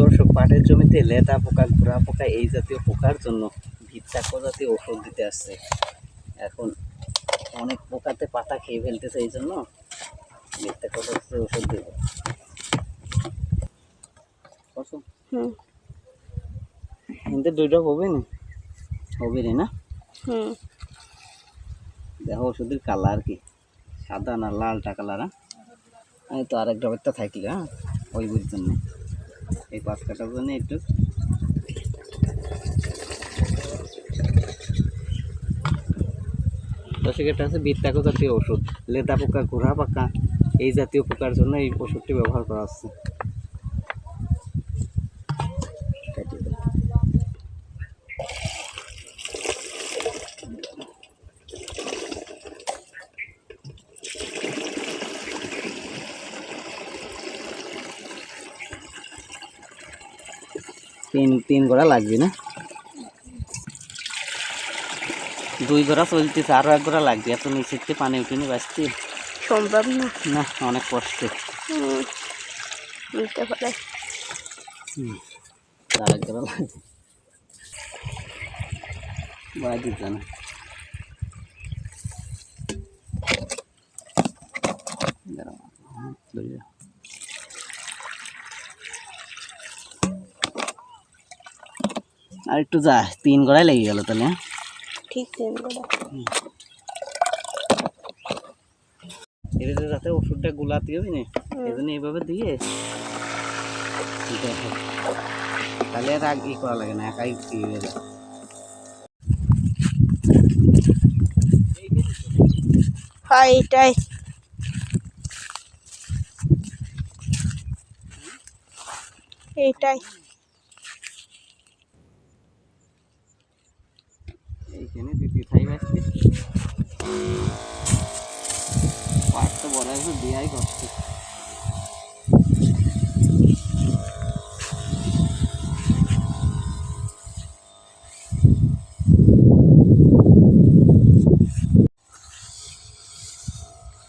দর্শক পাটের জমিতে লেদা পোকা ঘোড়া পোকা এই জাতীয় পোকার জন্য ভিত্তাক্ষ জাতীয় ওষুধ দিতে আসছে। এখন অনেক পোকাতে পাতা খেয়ে ফেলতেছে এই জন্য ভিত্তাক্ষ জাতীয় ওষুধ দেব। হুম। কিন্তু দুইটা হবে না? হবে না? দেখো ওষুধের কালার কি সাদা না লালটা কালার আমি তো আরেক ডবেরটা থাকি হ্যাঁ? ওই বুঝ জন্য এই পাঁচ কাটার জন্য একটু সেটা আছে বৃত্তাকো জাতীয় ওষুধ, লেদা পোকা ঘোড়া পাকা, এই জাতীয় পোকার জন্য এই ওষুধটি ব্যবহার করা হচ্ছে। তিন তিন গোড়া লাগবে না? দুই গোড়া চলতেছে আরও এক গোড়া লাগবে। এত নিচেতে পানি উঠিনি বাঁচতে সম্ভব না। না অনেক কষ্ট। বুঝতে পারে আর এক গোড়া লাগবে। বাজি জানা। ধরে। আর একটু যা তিন গোড়ায় লেগে গেল তাহলে হ্যাঁ? ঠিক করে এটাতে যাতে ওষুধটা গুলাতে হবে না। এই জন্য এইভাবে দিয়ে দেখো। তাহলে আর আগে করা লাগে না একাই কি হয়ে যায় হ্যাঁ এটাই এইটাই এইখানে দিতে থাই বাঁচতে পাট তো বড় আছে দেয়াই কষ্ট।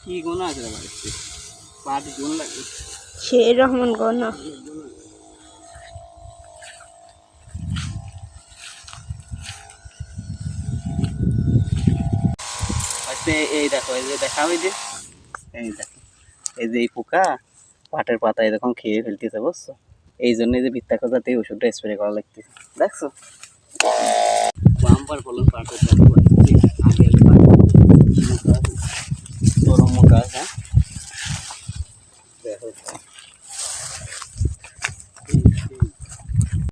কি গুণ আছে বাড়িতে? পাট গুণ লাগে। সেই রহমান গণ। আচ্ছা এই দেখো, এই যে দেখা ওই যে। এই দেখো, এই যে এই পোকা পাটের পাতা এরকম খেয়ে ফেলতেছে, বুঝছ? এই জন্য যে বৃত্তাক্ষ খোঁজাতে ওষুধটা স্প্রে করা লাগতেছে, দেখছ? বাম্পার ফলন পাটের। মোটা আছে? দেখো।